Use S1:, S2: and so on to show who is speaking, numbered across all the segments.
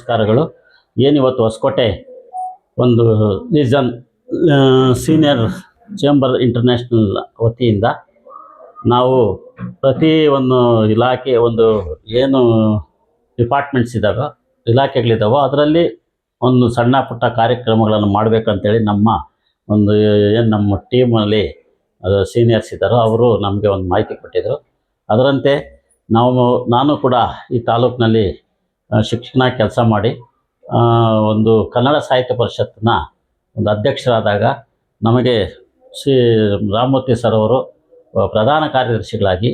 S1: ನಮಸ್ಕಾರಗಳು. ಏನಿವತ್ತು ಹೊಸಕೋಟೆ ಒಂದು ರೀಸನ್ ಸೀನಿಯರ್ ಚೇಂಬರ್ ಇಂಟರ್ನ್ಯಾಷನಲ್ ವತಿಯಿಂದ ನಾವು ಪ್ರತಿ ಒಂದು ಇಲಾಖೆ ಒಂದು ಏನು ಡಿಪಾರ್ಟ್ಮೆಂಟ್ಸ್ ಇದ್ದಾವೆ, ಇಲಾಖೆಗಳಿದ್ದಾವೋ ಅದರಲ್ಲಿ ಒಂದು ಸಣ್ಣ ಪುಟ್ಟ ಕಾರ್ಯಕ್ರಮಗಳನ್ನು ಮಾಡಬೇಕಂತೇಳಿ ನಮ್ಮ ಒಂದು, ಏನು ನಮ್ಮ ಟೀಮಲ್ಲಿ ಸೀನಿಯರ್ಸ್ ಇದ್ದಾರೋ ಅವರು ನಮಗೆ ಒಂದು ಮಾಹಿತಿ ಕೊಟ್ಟಿದ್ದರು ಅದರಂತೆ ನಾವು, ನಾನು ಕೂಡ ಈ ತಾಲೂಕಿನಲ್ಲಿ ಶಿಕ್ಷಕನಾಗಿ ಕೆಲಸ ಮಾಡಿ ಒಂದು ಕನ್ನಡ ಸಾಹಿತ್ಯ ಪರಿಷತ್ತಿನ ಒಂದು ಅಧ್ಯಕ್ಷರಾದಾಗ ನಮಗೆ ಶ್ರೀ ರಾಮಮೂರ್ತಿ ಸರ್ ಅವರು ಪ್ರಧಾನ ಕಾರ್ಯದರ್ಶಿಗಳಾಗಿ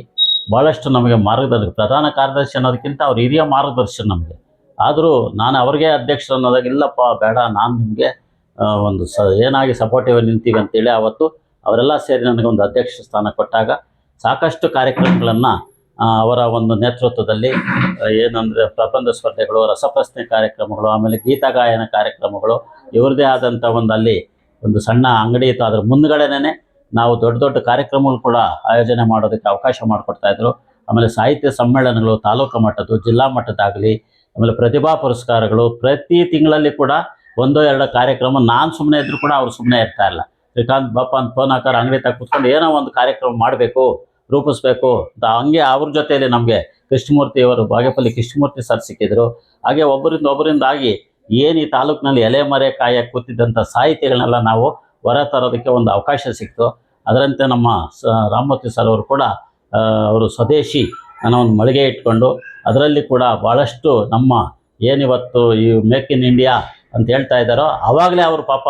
S1: ಭಾಳಷ್ಟು ನಮಗೆ ಮಾರ್ಗದರ್ಶಿ, ಪ್ರಧಾನ ಕಾರ್ಯದರ್ಶಿ ಅನ್ನೋದಕ್ಕಿಂತ ಅವ್ರ ಹಿರಿಯ ಮಾರ್ಗದರ್ಶನ ನಮಗೆ. ಆದರೂ ನಾನು ಅವ್ರಿಗೆ ಅಧ್ಯಕ್ಷರು ಅನ್ನೋದಾಗ, ಇಲ್ಲಪ್ಪ, ಬೇಡ, ನಾನು ನಿಮಗೆ ಒಂದು ಸ, ಏನಾಗಿ ಸಪೋರ್ಟಿವ್ ನಿಂತೀವಿ ಅಂತೇಳಿ ಆವತ್ತು ಅವರೆಲ್ಲ ಸೇರಿ ನನಗೆ ಒಂದು ಅಧ್ಯಕ್ಷ ಸ್ಥಾನ ಕೊಟ್ಟಾಗ ಸಾಕಷ್ಟು ಕಾರ್ಯಕ್ರಮಗಳನ್ನು ಅವರ ಒಂದು ನೇತೃತ್ವದಲ್ಲಿ ಏನಂದ್ರೆ ಪ್ರಬಂಧ ಸ್ಪರ್ಧೆಗಳು, ರಸಪ್ರಶ್ನೆ ಕಾರ್ಯಕ್ರಮಗಳು, ಆಮೇಲೆ ಗೀತಗಾಯನ ಕಾರ್ಯಕ್ರಮಗಳು, ಇವ್ರದ್ದೇ ಆದಂಥ ಒಂದು ಅಲ್ಲಿ ಒಂದು ಸಣ್ಣ ಅಂಗಡಿ ಇತ್ತು. ಅದ್ರ ಮುಂದ್ಗಡೆನೇ ನಾವು ದೊಡ್ಡ ದೊಡ್ಡ ಕಾರ್ಯಕ್ರಮಗಳು ಕೂಡ ಆಯೋಜನೆ ಮಾಡೋದಕ್ಕೆ ಅವಕಾಶ ಮಾಡಿಕೊಡ್ತಾ ಇದ್ರು. ಆಮೇಲೆ ಸಾಹಿತ್ಯ ಸಮ್ಮೇಳನಗಳು ತಾಲೂಕು ಮಟ್ಟದ್ದು, ಜಿಲ್ಲಾ ಮಟ್ಟದಾಗಲಿ ಆಮೇಲೆ ಪ್ರತಿಭಾ ಪುರಸ್ಕಾರಗಳು, ಪ್ರತಿ ತಿಂಗಳಲ್ಲಿ ಕೂಡ ಒಂದೋ ಎರಡೋ ಕಾರ್ಯಕ್ರಮ. ನಾನು ಸುಮ್ಮನೆ ಇದ್ದರೂ ಕೂಡ ಅವ್ರು ಸುಮ್ಮನೆ ಇರ್ತಾ ಇಲ್ಲ. ಶ್ರೀಕಾಂತ್, ಬಾಪ ಅಂತ ಫೋನ್ ಹಾಕಾರ ಅಂಗಡಿ ತಗ ಕೂತ್ಕೊಂಡು ಏನೋ ಒಂದು ಕಾರ್ಯಕ್ರಮ ಮಾಡಬೇಕು. ರೂಪಿಸ್ಬೇಕು ಅಂತ ಹಂಗೆ ಅವ್ರ ಜೊತೆಯಲ್ಲಿ ನಮಗೆ ಕೃಷ್ಣಮೂರ್ತಿ ಅವರು ಬಾಗೇಪಲ್ಲಿ ಕೃಷ್ಣಮೂರ್ತಿ ಸರ್ ಸಿಕ್ಕಿದ್ರು. ಹಾಗೆ ಒಬ್ಬರಿಂದ ಒಬ್ಬರಿಂದಾಗಿ ಏನು ಈ ತಾಲೂಕಿನಲ್ಲಿ ಎಲೆ ಮರೆ ಕಾಯ ಕೂತಿದ್ದಂಥ ಸಾಹಿತಿಗಳನ್ನೆಲ್ಲ ನಾವು ಹೊರ ತರೋದಕ್ಕೆ ಒಂದು ಅವಕಾಶ ಸಿಕ್ತು. ಅದರಂತೆ ನಮ್ಮ ಸ, ರಾಮಮೂರ್ತಿ ಸರ್ ಅವರು ಕೂಡ ಅವರು ಸ್ವದೇಶಿ ಅನ್ನೋ ಒಂದು ಮಳಿಗೆ ಇಟ್ಕೊಂಡು ಅದರಲ್ಲಿ ಕೂಡ ಭಾಳಷ್ಟು ನಮ್ಮ ಏನಿವತ್ತು ಈ ಮೇಕ್ ಇನ್ ಇಂಡಿಯಾ ಅಂತ ಹೇಳ್ತಾ ಇದ್ದಾರೋ ಆವಾಗಲೇ ಅವರು ಪಾಪ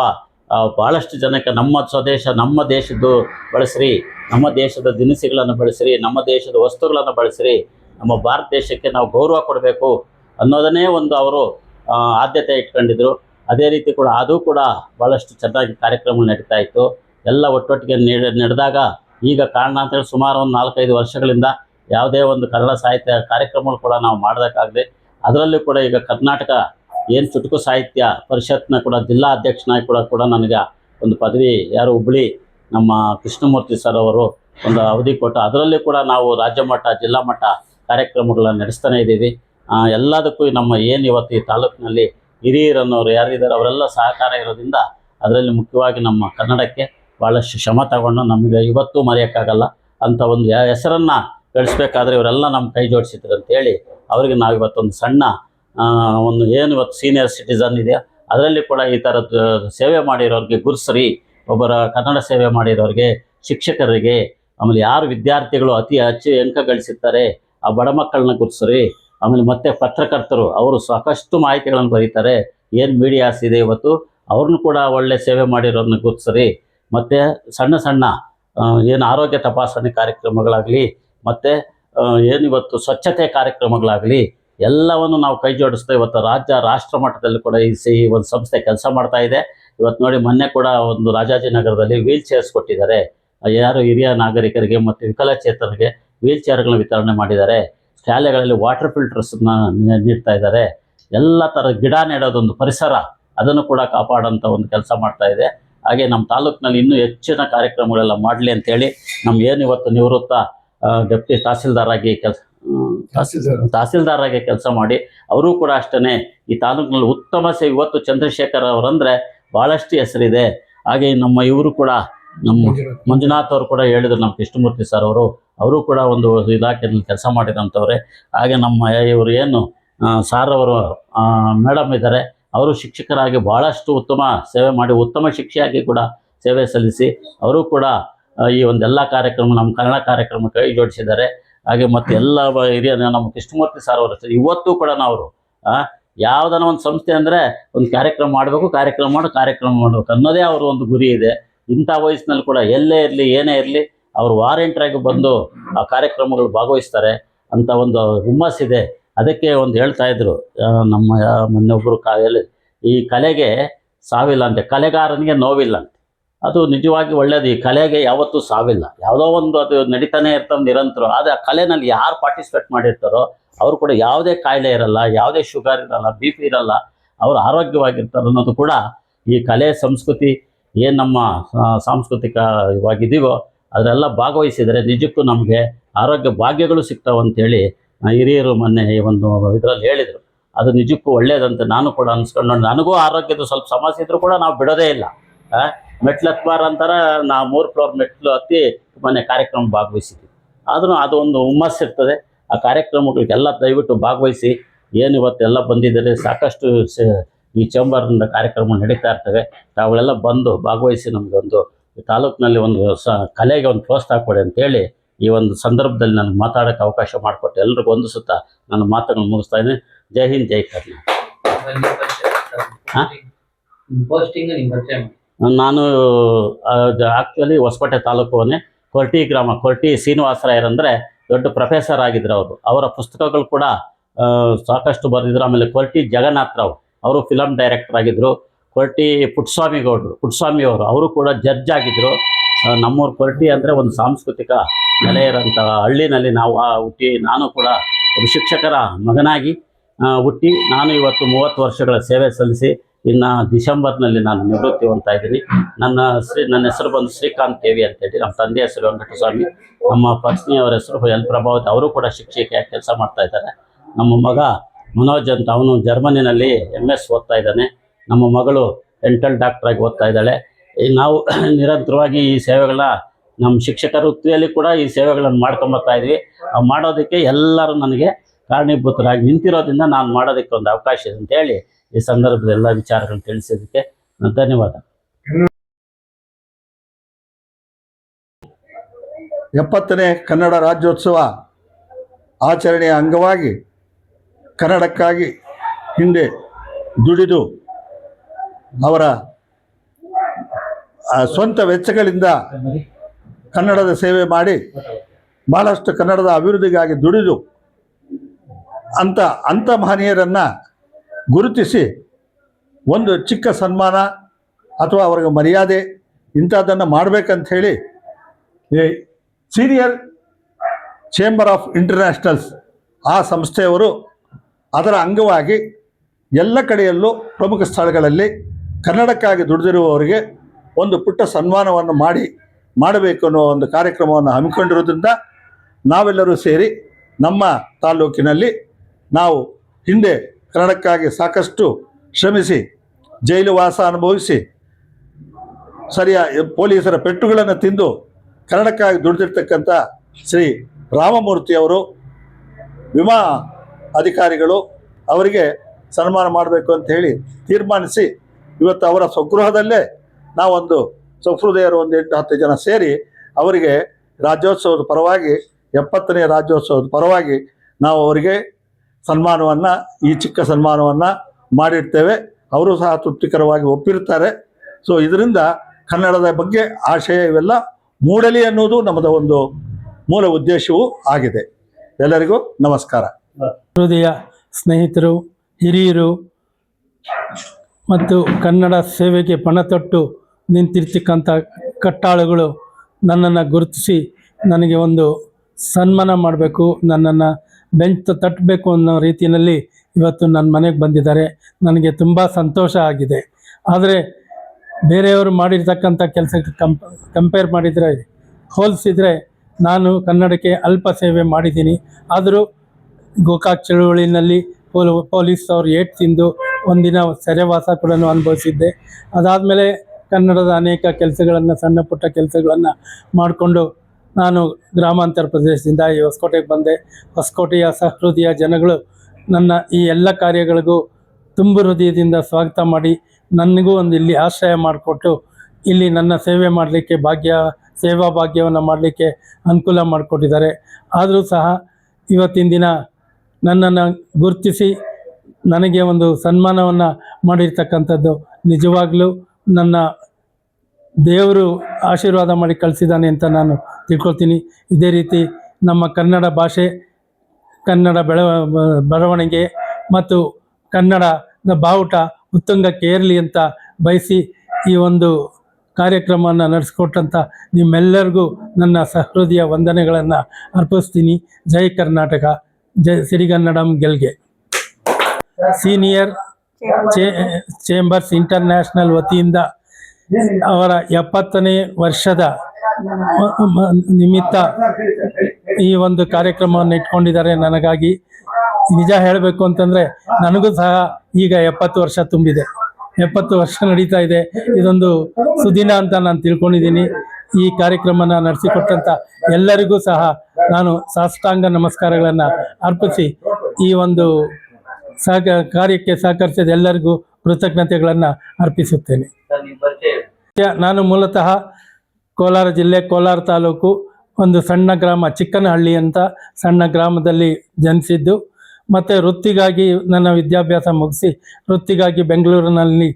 S1: ಭಾಳಷ್ಟು ಜನಕ್ಕೆ ನಮ್ಮ ಸ್ವದೇಶ, ನಮ್ಮ ದೇಶದ್ದು ಬಳಸ್ರಿ, ನಮ್ಮ ದೇಶದ ದಿನಸಿಗಳನ್ನು ಬಳಸ್ರಿ, ನಮ್ಮ ದೇಶದ ವಸ್ತುಗಳನ್ನು ಬಳಸ್ರಿ, ನಮ್ಮ ಭಾರತ ದೇಶಕ್ಕೆ ನಾವು ಗೌರವ ಕೊಡಬೇಕು ಅನ್ನೋದನ್ನೇ ಒಂದು ಅವರು ಆದ್ಯತೆ ಇಟ್ಕೊಂಡಿದ್ರು. ಅದೇ ರೀತಿ ಕೂಡ ಅದು ಕೂಡ ಭಾಳಷ್ಟು ಚೆನ್ನಾಗಿ ಕಾರ್ಯಕ್ರಮಗಳು ನಡೀತಾ ಇತ್ತು. ಎಲ್ಲ ಒಟ್ಟೊಟ್ಟಿಗೆ ನೀಡ, ನಡೆದಾಗ ಈಗ ಕಾರಣ ಅಂತೇಳಿ ಸುಮಾರು ಒಂದು ನಾಲ್ಕೈದು ವರ್ಷಗಳಿಂದ ಯಾವುದೇ ಒಂದು ಕನ್ನಡ ಸಾಹಿತ್ಯ ಕಾರ್ಯಕ್ರಮಗಳು ಕೂಡ ನಾವು ಮಾಡೋದಕ್ಕಾಗದೆ, ಅದರಲ್ಲೂ ಕೂಡ ಈಗ ಕರ್ನಾಟಕ ಏನು ಚುಟುಕು ಸಾಹಿತ್ಯ? ಪರಿಷತ್ನ ಕೂಡ, ಜಿಲ್ಲಾ ಅಧ್ಯಕ್ಷನಾಗಿ ಕೂಡ ಕೂಡ ನನಗೆ ಒಂದು ಪದವಿ, ಯಾರು ಹುಬ್ಳಿ, ನಮ್ಮ ಕೃಷ್ಣಮೂರ್ತಿ ಸರ್ ಅವರು ಒಂದು ಅವಧಿ ಕೊಟ್ಟು, ಅದರಲ್ಲಿ ಕೂಡ ನಾವು ರಾಜ್ಯ ಮಟ್ಟ, ಜಿಲ್ಲಾ ಮಟ್ಟ ಕಾರ್ಯಕ್ರಮಗಳನ್ನ ನಡೆಸ್ತಾನೆ ಇದ್ದೀವಿ. ಎಲ್ಲದಕ್ಕೂ ನಮ್ಮ ಏನು ಇವತ್ತು ಈ ತಾಲೂಕಿನಲ್ಲಿ ಹಿರಿಯರನ್ನೋರು ಯಾರಿದ್ದಾರೆ, ಅವರೆಲ್ಲ ಸಹಕಾರ ಇರೋದ್ರಿಂದ ಅದರಲ್ಲಿ ಮುಖ್ಯವಾಗಿ ನಮ್ಮ ಕನ್ನಡಕ್ಕೆ ಭಾಳಷ್ಟು ಶ್ರಮ ತಗೊಂಡು ನಮಗೆ ಇವತ್ತೂ ಮರೆಯೋಕ್ಕಾಗಲ್ಲ. ಅಂತ ಒಂದು ಹೆಸರನ್ನು ಗಳಿಸ್ಬೇಕಾದ್ರೆ ಇವರೆಲ್ಲ ನಮ್ಮ ಕೈ ಜೋಡಿಸಿದ್ರು ಅಂತೇಳಿ, ಅವರಿಗೆ ನಾವು ಇವತ್ತೊಂದು ಸಣ್ಣ ಒಂದು ಏನು ಇವತ್ತು ಸೀನಿಯರ್ ಸಿಟಿಸನ್ ಇದೆಯಾ ಅದರಲ್ಲಿ ಕೂಡ ಈ ಥರದ್ದು ಸೇವೆ ಮಾಡಿರೋರಿಗೆ ಗುರುಸರಿ, ಒಬ್ಬರ ಕನ್ನಡ ಸೇವೆ ಮಾಡಿರೋರಿಗೆ, ಶಿಕ್ಷಕರಿಗೆ, ಆಮೇಲೆ ಯಾರು ವಿದ್ಯಾರ್ಥಿಗಳು ಅತಿ ಹೆಚ್ಚು ಅಂಕ ಗಳಿಸಿರ್ತಾರೆ, ಆ ಬಡ ಮಕ್ಕಳನ್ನ ಗುರುಸರಿ, ಆಮೇಲೆ ಮತ್ತೆ ಪತ್ರಕರ್ತರು, ಅವರು ಸಾಕಷ್ಟು ಮಾಹಿತಿಗಳನ್ನು ಬರೀತಾರೆ, ಏನು ಮೀಡಿಯಾಸ್ ಇದೆ ಇವತ್ತು, ಅವ್ರನ್ನೂ ಕೂಡ ಒಳ್ಳೆ ಸೇವೆ ಮಾಡಿರೋರನ್ನ ಗುರುತಿಸ್ರಿ ಮತ್ತು ಸಣ್ಣ ಸಣ್ಣ ಏನು ಆರೋಗ್ಯ ತಪಾಸಣೆ ಕಾರ್ಯಕ್ರಮಗಳಾಗಲಿ, ಮತ್ತು ಏನು ಇವತ್ತು ಸ್ವಚ್ಛತೆ ಕಾರ್ಯಕ್ರಮಗಳಾಗಲಿ ಎಲ್ಲವನ್ನು ನಾವು ಕೈ ಜೋಡಿಸ್ತಾ ಇವತ್ತು ರಾಜ್ಯ, ರಾಷ್ಟ್ರ ಮಟ್ಟದಲ್ಲಿ ಕೂಡ ಈ ಸಿ ಒಂದು ಸಂಸ್ಥೆ ಕೆಲಸ ಮಾಡ್ತಾ ಇದೆ. ಇವತ್ತು ನೋಡಿ ಮೊನ್ನೆ ಕೂಡ ಒಂದು ರಾಜಾಜಿನಗರದಲ್ಲಿ ವೀಲ್ ಚೇರ್ಸ್ ಕೊಟ್ಟಿದ್ದಾರೆ. ಯಾರು ಹಿರಿಯ ನಾಗರಿಕರಿಗೆ ಮತ್ತು ವಿಕಲಚೇತನರಿಗೆ ವೀಲ್ ಚೇರ್ಗಳನ್ನ ವಿತರಣೆ ಮಾಡಿದ್ದಾರೆ. ಶಾಲೆಗಳಲ್ಲಿ ವಾಟರ್ ಫಿಲ್ಟರ್ಸ್ನ ನೀಡ್ತಾ ಇದ್ದಾರೆ. ಎಲ್ಲ ಥರ ಗಿಡ ನೆಡೋದೊಂದು ಪರಿಸರ, ಅದನ್ನು ಕೂಡ ಕಾಪಾಡೋಂಥ ಒಂದು ಕೆಲಸ ಮಾಡ್ತಾ ಇದೆ. ಹಾಗೆ ನಮ್ಮ ತಾಲೂಕಿನಲ್ಲಿ ಇನ್ನೂ ಹೆಚ್ಚಿನ ಕಾರ್ಯಕ್ರಮಗಳೆಲ್ಲ ಮಾಡಲಿ ಅಂತೇಳಿ ನಮ್ಮ ಏನು ಇವತ್ತು ನಿವೃತ್ತ ಡೆಪ್ಟಿ ತಹಸೀಲ್ದಾರ್ ಆಗಿ ಕೆಲಸ ತಹಸೀಲ್ದಾರ್. ಆಗಿ ಕೆಲಸ ಮಾಡಿ ಅವರು ಕೂಡ ಅಷ್ಟೇ ಈ ತಾಲೂಕಿನಲ್ಲಿ ಉತ್ತಮ ಸೇವೆ. ಇವತ್ತು ಚಂದ್ರಶೇಖರ್ ಅವರಂದರೆ ಭಾಳಷ್ಟು ಹೆಸರಿದೆ. ಹಾಗೆ ನಮ್ಮ ಇವರು ಕೂಡ ನಮ್ಮ ಮಂಜುನಾಥ್. ಅವರು ಕೂಡ ಹೇಳಿದ್ರು ನಮ್ಮ ಕೃಷ್ಣಮೂರ್ತಿ ಸರ್ ಅವರು. ಅವರು ಕೂಡ ಒಂದು ಇಲಾಖೆಯಲ್ಲಿ ಕೆಲಸ ಮಾಡಿದಂಥವ್ರೆ. ಹಾಗೆ ನಮ್ಮ ಇವರು ಏನು ಸಾರ್ ಅವರು ಮೇಡಮ್ ಇದ್ದಾರೆ. ಅವರು ಶಿಕ್ಷಕರಾಗಿ ಭಾಳಷ್ಟು ಉತ್ತಮ ಸೇವೆ ಮಾಡಿ ಉತ್ತಮ ಶಿಕ್ಷೆಯಾಗಿ ಕೂಡ ಸೇವೆ ಸಲ್ಲಿಸಿ ಅವರು ಕೂಡ ಈ ಒಂದೆಲ್ಲ ಕಾರ್ಯಕ್ರಮ ನಮ್ಮ ಕನ್ನಡ ಕಾರ್ಯಕ್ರಮ ಕೈ ಜೋಡಿಸಿದ್ದಾರೆ. ಹಾಗೆ ಮತ್ತೆ ಎಲ್ಲ ಹಿರಿಯ ನಮ್ಮ ಕೃಷ್ಣಮೂರ್ತಿ ಸರ್ ಅವರು ಇವತ್ತು ಕೂಡ ನಾವು ಯಾವ್ದಾನ ಒಂದು ಸಂಸ್ಥೆ ಅಂದರೆ ಒಂದು ಕಾರ್ಯಕ್ರಮ ಮಾಡಬೇಕು, ಕಾರ್ಯಕ್ರಮ ಮಾಡೋ, ಕಾರ್ಯಕ್ರಮ ಮಾಡಬೇಕು ಅನ್ನೋದೇ ಅವ್ರ ಒಂದು ಗುರಿ ಇದೆ. ಇಂಥ ವಯಸ್ಸಿನಲ್ಲಿ ಕೂಡ ಎಲ್ಲೇ ಇರಲಿ, ಏನೇ ಇರಲಿ, ಅವರು ವಾರೆಂಟ್ರಾಗಿ ಬಂದು ಆ ಕಾರ್ಯಕ್ರಮಗಳು ಭಾಗವಹಿಸ್ತಾರೆ ಅಂತ ಒಂದು ಹುಮ್ಮಸ್ಸಿದೆ ಅದಕ್ಕೆ ಒಂದು ಹೇಳ್ತಾ ಇದ್ರು ನಮ್ಮ ಮೊನ್ನೊಬ್ಬರು ಕಾಯಲ್ಲಿ ಈ ಕಲೆಗೆ ಸಾವಿಲ್ಲ ಅಂತೆ. ಕಲೆಗಾರನಿಗೆ ನೋವಿಲ್ಲ ಅಂತೆ. ಅದು ನಿಜವಾಗಿ ಒಳ್ಳೇದು. ಈ ಕಲೆಗೆ ಯಾವತ್ತೂ ಸಾವಿಲ್ಲ. ಯಾವುದೋ ಒಂದು ಅದು ನಡೀತಾನೆ ಇರ್ತದೆ ನಿರಂತರ. ಆದರೆ ಆ ಕಲೆನಲ್ಲಿ ಯಾರು ಪಾರ್ಟಿಸಿಪೇಟ್ ಮಾಡಿರ್ತಾರೋ ಅವರು ಕೂಡ ಯಾವುದೇ ಕಾಯಿಲೆ ಇರಲ್ಲ, ಯಾವುದೇ ಶುಗರ್ ಇರಲ್ಲ ಬಿ ಪಿ ಇರಲ್ಲ, ಅವರು ಆರೋಗ್ಯವಾಗಿರ್ತಾರೆ ಅನ್ನೋದು ಕೂಡ ಈ ಕಲೆ, ಸಂಸ್ಕೃತಿ ಏನು ನಮ್ಮ ಸಾಂಸ್ಕೃತಿಕವಾಗಿದ್ದೀವೋ ಅದರೆಲ್ಲ ಭಾಗವಹಿಸಿದರೆ ನಿಜಕ್ಕೂ ನಮಗೆ ಆರೋಗ್ಯ ಭಾಗ್ಯಗಳು ಸಿಗ್ತಾವೆ ಅಂತೇಳಿ ಹಿರಿಯರು ಮೊನ್ನೆ ಈ ಒಂದು ಇದರಲ್ಲಿ ಹೇಳಿದರು. ಅದು ನಿಜಕ್ಕೂ ಒಳ್ಳೇದಂತ ನಾನು ಕೂಡ ಅನ್ಸ್ಕೊಂಡು ನನಗೂ ಆರೋಗ್ಯದ ಸ್ವಲ್ಪ ಸಮಸ್ಯೆ ಇದ್ರೂ ಕೂಡ ನಾವು ಬಿಡೋದೇ ಇಲ್ಲ. ಮೆಟ್ಲು ಹತ್ಬಾರ ಅಂತಾರ ನಾ ಮೂರು ಫ್ಲೋರ್ ಮೆಟ್ಲು ಹತ್ತಿ ಮನೆ ಕಾರ್ಯಕ್ರಮ ಭಾಗವಹಿಸಿದ್ವಿ. ಆದ್ರೂ ಅದು ಒಂದು ಹುಮ್ಮಸ್ಸು ಇರ್ತದೆ. ಆ ಕಾರ್ಯಕ್ರಮಗಳಿಗೆಲ್ಲ ದಯವಿಟ್ಟು ಭಾಗವಹಿಸಿ. ಏನು ಇವತ್ತೆಲ್ಲ ಬಂದಿದ್ದಾರೆ ಸಾಕಷ್ಟು ಈ ಚೇಂಬರ್ನಿಂದ ಕಾರ್ಯಕ್ರಮ ನಡೀತಾ ಇರ್ತವೆ. ತಾವುಗಳೆಲ್ಲ ಬಂದು ಭಾಗವಹಿಸಿ ನಮಗೊಂದು ತಾಲೂಕಿನಲ್ಲಿ ಒಂದು ಸ, ಕಲೆಗೆ ಒಂದು ಪ್ರೋತ್ಸಾಹ ಕೊಡಿ ಅಂತೇಳಿ ಈ ಒಂದು ಸಂದರ್ಭದಲ್ಲಿ ನನಗೆ ಮಾತಾಡೋಕ್ಕೆ ಅವಕಾಶ ಮಾಡಿಕೊಟ್ಟು. ಎಲ್ರಿಗೂ ಸುತ್ತ ನನ್ನ ಮಾತುಗಳನ್ನು ಮುಗಿಸ್ತಾ ಇದ್ದೀನಿ. ಜೈ ಹಿಂದ್, ಜೈ ಕರ್ನಾಟಕ. ನಾನು ಆ್ಯಕ್ಚುಲಿ ಹೊಸಕೋಟೆ ತಾಲೂಕುವನ್ನೇ ಕೊರ್ಟಿ ಗ್ರಾಮ, ಕೊರ್ಟಿ ಶ್ರೀನಿವಾಸರಾಯರಂದರೆ ದೊಡ್ಡ ಪ್ರೊಫೆಸರ್ ಆಗಿದ್ರು ಅವರು. ಅವರ ಪುಸ್ತಕಗಳು ಕೂಡ ಸಾಕಷ್ಟು ಬರೆದಿದ್ರು. ಆಮೇಲೆ ಕೊರ್ಟಿ ಜಗನ್ನಾಥರಾವ್ ಅವರು ಫಿಲಮ್ ಡೈರೆಕ್ಟರ್ ಆಗಿದ್ದರು ಕೊರ್ಟಿ ಪುಟ್ಟಸ್ವಾಮಿ ಗೌಡರು ಪುಟ್ಟಸ್ವಾಮಿ ಅವರು ಅವರು ಕೂಡ ಜಡ್ಜ್ ಆಗಿದ್ದರು ನಮ್ಮೂರು ಕೊರ್ಟಿ ಅಂದರೆ ಒಂದು ಸಾಂಸ್ಕೃತಿಕ ನೆಲೆ ಇರೋಂಥ ಹಳ್ಳಿನಲ್ಲಿ ನಾವು, ಆ ಹುಟ್ಟಿ, ನಾನು ಕೂಡ ಒಬ್ಬ ಶಿಕ್ಷಕರ ಮಗನಾಗಿ ಹುಟ್ಟಿ ನಾನು ಇವತ್ತು ಮೂವತ್ತು ವರ್ಷಗಳ ಸೇವೆ ಸಲ್ಲಿಸಿ ಇನ್ನು ಡಿಸೆಂಬರ್ನಲ್ಲಿ ನಾನು ನಿವೃತ್ತಿ ಹೊಂದ್ತಾ ಇದ್ದೀನಿ. ನನ್ನ ಶ್ರೀ, ನನ್ನ ಹೆಸರು ಬಂದು ಶ್ರೀಕಾಂತ್ ದೇವಿ ಅಂತೇಳಿ ನಮ್ಮ ತಂದೆ ಹೆಸರು ವೆಂಕಟಸ್ವಾಮಿ. ನಮ್ಮ ಪತ್ನಿಯವರ ಹೆಸರು ಎಲ್ ಪ್ರಭಾವತಿ. ಅವರು ಕೂಡ ಶಿಕ್ಷಕಿಯಾಗಿ ಕೆಲಸ ಮಾಡ್ತಾ ಇದ್ದಾರೆ. ನಮ್ಮ ಮಗ ಮನೋಜ್ ಅಂತ ಅವನು ಜರ್ಮನಿನಲ್ಲಿ ಎಂ ಎಸ್ ಓದ್ತಾ ಇದ್ದಾನೆ. ನಮ್ಮ ಮಗಳು ಡೆಂಟಲ್ ಡಾಕ್ಟ್ರಾಗಿ ಓದ್ತಾ ಇದ್ದಾಳೆ. ನಾವು ನಿರಂತರವಾಗಿ ಈ ಸೇವೆಗಳನ್ನ ನಮ್ಮ ಶಿಕ್ಷಕರ ವೃತ್ತಿಯಲ್ಲಿ ಕೂಡ ಈ ಸೇವೆಗಳನ್ನು ಮಾಡ್ಕೊಂಬರ್ತಾ ಇದ್ವಿ ಮಾಡೋದಕ್ಕೆ ಎಲ್ಲರೂ ನನಗೆ ಕಾರಣೀಭೂತರಾಗಿ ನಿಂತಿರೋದ್ರಿಂದ ನಾನು ಮಾಡೋದಕ್ಕೆ ಒಂದು ಅವಕಾಶ ಇದೆ ಅಂತ ಹೇಳಿ ಈ ಸಂದರ್ಭದ ಎಲ್ಲ ವಿಚಾರಗಳನ್ನು ತಿಳಿಸಿದ್ದಕ್ಕೆ ಧನ್ಯವಾದ.
S2: ಎಪ್ಪತ್ತನೇ ಕನ್ನಡ ರಾಜ್ಯೋತ್ಸವ ಆಚರಣೆಯ ಅಂಗವಾಗಿ ಕನ್ನಡಕ್ಕಾಗಿ ಹಿಂದೆ ದುಡಿದು ಅವರ ಸ್ವಂತ ವೆಚ್ಚಗಳಿಂದ ಕನ್ನಡದ ಸೇವೆ ಮಾಡಿ ಭಾಳಷ್ಟು ಕನ್ನಡದ ಅಭಿವೃದ್ಧಿಗಾಗಿ ದುಡಿದು ಅಂತ ಅಂಥ ಮಹನೀಯರನ್ನು ಗುರುತಿಸಿ ಒಂದು ಚಿಕ್ಕ ಸನ್ಮಾನ ಅಥವಾ ಅವ್ರಿಗೆ ಮರ್ಯಾದೆ ಇಂಥದ್ದನ್ನು ಮಾಡಬೇಕಂತ ಹೇಳಿ ಸೀನಿಯರ್ ಚೇಂಬರ್ ಆಫ್ ಇಂಟರ್ನ್ಯಾಷನಲ್ಸ್ ಆ ಸಂಸ್ಥೆಯವರು ಅದರ ಅಂಗವಾಗಿ ಎಲ್ಲ ಕಡೆಯಲ್ಲೂ ಪ್ರಮುಖ ಸ್ಥಳಗಳಲ್ಲಿ ಕನ್ನಡಕ್ಕಾಗಿ ದುಡಿದಿರುವವರಿಗೆ ಒಂದು ಪುಟ್ಟ ಸನ್ಮಾನವನ್ನು ಮಾಡಿ ಮಾಡಬೇಕು ಅನ್ನೋ ಒಂದು ಕಾರ್ಯಕ್ರಮವನ್ನು ಹಮ್ಮಿಕೊಂಡಿರೋದ್ರಿಂದ ನಾವೆಲ್ಲರೂ ಸೇರಿ ನಮ್ಮ ತಾಲ್ಲೂಕಿನಲ್ಲಿ ನಾವು ಹಿಂದೆ ಕನ್ನಡಕ್ಕಾಗಿ ಸಾಕಷ್ಟು ಶ್ರಮಿಸಿ, ಜೈಲು ವಾಸ ಅನುಭವಿಸಿ, ಸರಿಯ ಪೊಲೀಸರ ಪೆಟ್ಟುಗಳನ್ನು ತಿಂದು ಕನ್ನಡಕ್ಕಾಗಿ ದುಡಿದಿರ್ತಕ್ಕಂಥ ಶ್ರೀ ರಾಮಮೂರ್ತಿಯವರು ವಿಮಾ ಅಧಿಕಾರಿಗಳು ಅವರಿಗೆ ಸನ್ಮಾನ ಮಾಡಬೇಕು ಅಂತ ಹೇಳಿ ತೀರ್ಮಾನಿಸಿ ಇವತ್ತು ಅವರ ಸ್ವಗೃಹದಲ್ಲೇ ನಾವೊಂದು ಸಹೃದಯರು ಒಂದು ಎಂಟು ಹತ್ತು ಜನ ಸೇರಿ ಅವರಿಗೆ ರಾಜ್ಯೋತ್ಸವದ ಪರವಾಗಿ, ಎಪ್ಪತ್ತನೇ ರಾಜ್ಯೋತ್ಸವದ ಪರವಾಗಿ ನಾವು ಅವರಿಗೆ ಸನ್ಮಾನವನ್ನು, ಈ ಚಿಕ್ಕ ಸನ್ಮಾನವನ್ನು ಮಾಡಿರ್ತೇವೆ. ಅವರು ಸಹ ತೃಪ್ತಿಕರವಾಗಿ ಒಪ್ಪಿರ್ತಾರೆ. ಸೊ ಇದರಿಂದ ಕನ್ನಡದ ಬಗ್ಗೆ ಆಶಯ ಇವೆಲ್ಲ ಮೂಡಲಿ ಅನ್ನೋದು ನಮ್ಮದ ಒಂದು ಮೂಲ ಉದ್ದೇಶವೂ ಆಗಿದೆ. ಎಲ್ಲರಿಗೂ ನಮಸ್ಕಾರ.
S3: ಹೃದಯ ಸ್ನೇಹಿತರು, ಹಿರಿಯರು ಮತ್ತು ಕನ್ನಡ ಸೇವೆಗೆ ಪಣತೊಟ್ಟು ನಿಂತಿರ್ತಕ್ಕಂಥ ಕಟ್ಟಾಳುಗಳು ನನ್ನನ್ನು ಗುರುತಿಸಿ ನನಗೆ ಒಂದು ಸನ್ಮಾನ ಮಾಡಬೇಕು. ನನ್ನನ್ನು ಬೆಂಚ್ ತಟ್ಟಬೇಕು ಅನ್ನೋ ರೀತಿಯಲ್ಲಿ ಇವತ್ತು ನನ್ನ ಮನೆಗೆ ಬಂದಿದ್ದಾರೆ. ನನಗೆ ತುಂಬ ಸಂತೋಷ ಆಗಿದೆ. ಆದರೆ ಬೇರೆಯವರು ಮಾಡಿರ್ತಕ್ಕಂಥ ಕೆಲಸಕ್ಕೆ ಕಂಪ್ ಕಂಪೇರ್ ಮಾಡಿದರೆ, ಹೋಲಿಸಿದರೆ ನಾನು ಕನ್ನಡಕ್ಕೆ ಅಲ್ಪ ಸೇವೆ ಮಾಡಿದ್ದೀನಿ. ಆದರೂ ಗೋಕಾಕ್ ಚಳುವಳಿನಲ್ಲಿ ಪೋಲ್ ಪೊಲೀಸ್ ಅವರು ಏಟ್ ತಿಂದು ಒಂದಿನ ಸೆರೆವಾಸ ಕೂಡ ಅನುಭವಿಸಿದ್ದೆ. ಅದಾದಮೇಲೆ ಕನ್ನಡದ ಅನೇಕ ಕೆಲಸಗಳನ್ನು, ಸಣ್ಣ ಪುಟ್ಟ ಕೆಲಸಗಳನ್ನು ಮಾಡಿಕೊಂಡು ನಾನು ಗ್ರಾಮಾಂತರ ಪ್ರದೇಶದಿಂದ ಈ ಹೊಸಕೋಟೆಗೆ ಬಂದೆ. ಹೊಸಕೋಟೆಯ ಸಹೃದಯ ಜನಗಳು ನನ್ನ ಈ ಎಲ್ಲ ಕಾರ್ಯಗಳಿಗೂ ತುಂಬು ಹೃದಯದಿಂದ ಸ್ವಾಗತ ಮಾಡಿ ನನಗೂ ಒಂದು ಇಲ್ಲಿ ಆಶ್ರಯ ಮಾಡಿಕೊಟ್ಟು, ಇಲ್ಲಿ ನನ್ನ ಸೇವೆ ಮಾಡಲಿಕ್ಕೆ ಭಾಗ್ಯ, ಸೇವಾ ಭಾಗ್ಯವನ್ನು ಮಾಡಲಿಕ್ಕೆ ಅನುಕೂಲ ಮಾಡಿಕೊಟ್ಟಿದ್ದಾರೆ. ಆದರೂ ಸಹ ಇವತ್ತಿನ ದಿನ ನನ್ನನ್ನು ಗುರುತಿಸಿ, ನನಗೆ ಒಂದು ಸನ್ಮಾನವನ್ನು ಮಾಡಿರ್ತಕ್ಕಂಥದ್ದು ನಿಜವಾಗಲೂ ನನ್ನ ದೇವರು ಆಶೀರ್ವಾದ ಮಾಡಿ ಕಳಿಸಿದ್ದಾನೆ ಅಂತ ನಾನು ತಿಳ್ಕೊಳ್ತೀನಿ. ಇದೇ ರೀತಿ ನಮ್ಮ ಕನ್ನಡ ಭಾಷೆ, ಕನ್ನಡ ಬೆಳವ ಬೆಳವಣಿಗೆ ಮತ್ತು ಕನ್ನಡದ ಬಾವುಟ ಉತ್ತುಂಗಕ್ಕೆ ಏರಲಿ ಅಂತ ಬಯಸಿ ಈ ಒಂದು ಕಾರ್ಯಕ್ರಮವನ್ನು ನಡೆಸ್ಕೊಟ್ಟಂಥ ನಿಮ್ಮೆಲ್ಲರಿಗೂ ನನ್ನ ಸಹೃದಯ ವಂದನೆಗಳನ್ನು ಅರ್ಪಿಸ್ತೀನಿ. ಜೈ ಕರ್ನಾಟಕ, ಜೈ ಸಿರಿಗನ್ನಡಂ ಗೆಲ್ಗೆ. ಸೀನಿಯರ್ ಚೇಂಬರ್ಸ್ ಇಂಟರ್ನ್ಯಾಷನಲ್ ವತಿಯಿಂದ ಅವರ ಎಪ್ಪತ್ತನೇ ವರ್ಷದ ನಿಮಿತ್ತ ಈ ಒಂದು ಕಾರ್ಯಕ್ರಮವನ್ನು ಇಟ್ಕೊಂಡಿದ್ದಾರೆ. ನನಗಾಗಿ ನಿಜ ಹೇಳಬೇಕು ಅಂತಂದರೆ ನನಗೂ ಸಹ ಈಗ ಎಪ್ಪತ್ತು ವರ್ಷ ತುಂಬಿದೆ. ಎಪ್ಪತ್ತು ವರ್ಷ ನಡೀತಾ ಇದೆ. ಇದೊಂದು ಸುದಿನ ಅಂತ ನಾನು ತಿಳ್ಕೊಂಡಿದ್ದೀನಿ. ಈ ಕಾರ್ಯಕ್ರಮನ ನಡೆಸಿಕೊಟ್ಟಂಥ ಎಲ್ಲರಿಗೂ ಸಹ ನಾನು ಸಾಷ್ಟಾಂಗ ನಮಸ್ಕಾರಗಳನ್ನು ಅರ್ಪಿಸಿ ಈ ಒಂದು ಸಹಕ ಕಾರ್ಯಕ್ಕೆ ಸಹಕರಿಸಿದ ಎಲ್ಲರಿಗೂ ಕೃತಜ್ಞತೆಗಳನ್ನು ಅರ್ಪಿಸುತ್ತೇನೆ. ನಾನು ಮೂಲತಃ ಕೋಲಾರ ಜಿಲ್ಲೆ ಕೋಲಾರ ತಾಲೂಕು ಒಂದು ಸಣ್ಣ ಗ್ರಾಮ ಚಿಕ್ಕನಹಳ್ಳಿ ಅಂತ ಸಣ್ಣ ಗ್ರಾಮದಲ್ಲಿ ಜನಿಸಿದ್ದು. ಮತ್ತು ವೃತ್ತಿಗಾಗಿ ನನ್ನ ವಿದ್ಯಾಭ್ಯಾಸ ಮುಗಿಸಿ ವೃತ್ತಿಗಾಗಿ ಬೆಂಗಳೂರಿನಲ್ಲಿ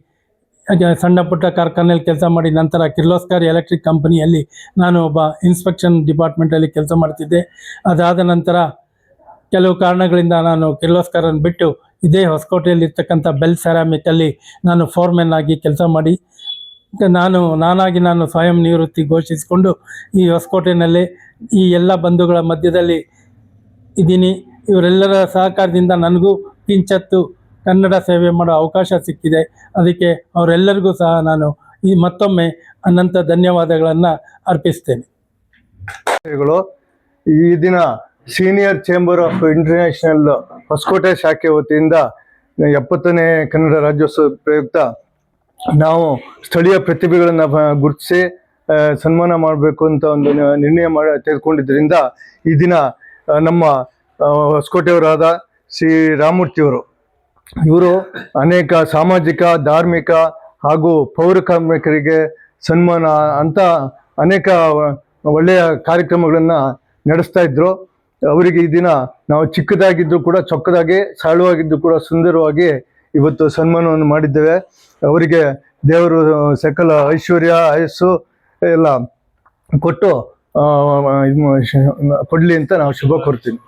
S3: ಸಣ್ಣ ಪುಟ್ಟ ಕಾರ್ಖಾನೆಯಲ್ಲಿ ಕೆಲಸ ಮಾಡಿ ನಂತರ ಕಿರ್ಲೋಸ್ಕರ್ ಎಲೆಕ್ಟ್ರಿಕ್ ಕಂಪನಿಯಲ್ಲಿ ನಾನು ಒಬ್ಬ ಇನ್ಸ್ಪೆಕ್ಷನ್ ಡಿಪಾರ್ಟ್ಮೆಂಟಲ್ಲಿ ಕೆಲಸ ಮಾಡ್ತಿದ್ದೆ. ಅದಾದ ನಂತರ ಕೆಲವು ಕಾರಣಗಳಿಂದ ನಾನು ಕಿರ್ಲೋಸ್ಕರನ್ನು ಬಿಟ್ಟು ಇದೇ ಹೊಸಕೋಟೆಯಲ್ಲಿ ಇರ್ತಕ್ಕಂಥ ಬೆಲ್ ಸೆರಾಮಿಕಲ್ಲಿ ನಾನು ಫೋರ್ಮೆನ್ ಆಗಿ ಕೆಲಸ ಮಾಡಿ ನಾನು, ನಾನಾಗಿ ನಾನು ಸ್ವಯಂ ನಿವೃತ್ತಿ ಘೋಷಿಸಿಕೊಂಡು ಈ ಹೊಸಕೋಟೆಯಲ್ಲಿ ಈ ಎಲ್ಲ ಬಂಧುಗಳ ಮಧ್ಯದಲ್ಲಿ ಇದ್ದೀನಿ. ಇವರೆಲ್ಲರ ಸಹಕಾರದಿಂದ ನನಗೂ ಕಿಂಚತ್ತು ಕನ್ನಡ ಸೇವೆ ಮಾಡೋ ಅವಕಾಶ ಸಿಕ್ಕಿದೆ. ಅದಕ್ಕೆ ಅವರೆಲ್ಲರಿಗೂ ಸಹ ನಾನು ಈ ಮತ್ತೊಮ್ಮೆ ಅನಂತ ಧನ್ಯವಾದಗಳನ್ನು ಅರ್ಪಿಸ್ತೇನೆ.
S4: ಈ ದಿನ senior chamber of international Hoskote ಶಾಖೆ ವತಿಯಿಂದ ಎಪ್ಪತ್ತನೇ ಕನ್ನಡ ರಾಜ್ಯೋತ್ಸವ ಪ್ರಯುಕ್ತ ನಾವು ಸ್ಥಳೀಯ ಪ್ರತಿಭೆಗಳನ್ನು ಗುರುತಿಸಿ ಸನ್ಮಾನ ಮಾಡಬೇಕು ಅಂತ ಒಂದು ನಿರ್ಣಯ ಮಾಡಿ, ತೆಗೆದುಕೊಂಡಿದ್ದರಿಂದ ಈ ದಿನ ನಮ್ಮ ಹೊಸಕೋಟೆಯವರಾದ ಶ್ರೀ ರಾಮಮೂರ್ತಿಯವರು, ಇವರು ಅನೇಕ ಸಾಮಾಜಿಕ, ಧಾರ್ಮಿಕ ಹಾಗೂ ಪೌರ ಕಾರ್ಮಿಕರಿಗೆ ಸನ್ಮಾನ ಅಂತ ಅನೇಕ ಒಳ್ಳೆಯ ಕಾರ್ಯಕ್ರಮಗಳನ್ನು ನಡೆಸ್ತಾ ಇದ್ರು. ಅವರಿಗೆ ಈ ದಿನ ನಾವು ಚಿಕ್ಕದಾಗಿದ್ದು ಕೂಡ, ಚೊಕ್ಕದಾಗಿ, ಸರಳವಾಗಿದ್ದು ಕೂಡ, ಸುಂದರವಾಗಿ ಇವತ್ತು ಸನ್ಮಾನವನ್ನು ಮಾಡಿದ್ದೇವೆ. ಅವರಿಗೆ ದೇವರು ಸಕಲ ಐಶ್ವರ್ಯ, ಆಯಸ್ಸು ಎಲ್ಲ ಕೊಟ್ಟು ಕೊಡಲಿ ಅಂತ ನಾವು ಶುಭ ಕೋರ್ತೀನಿ.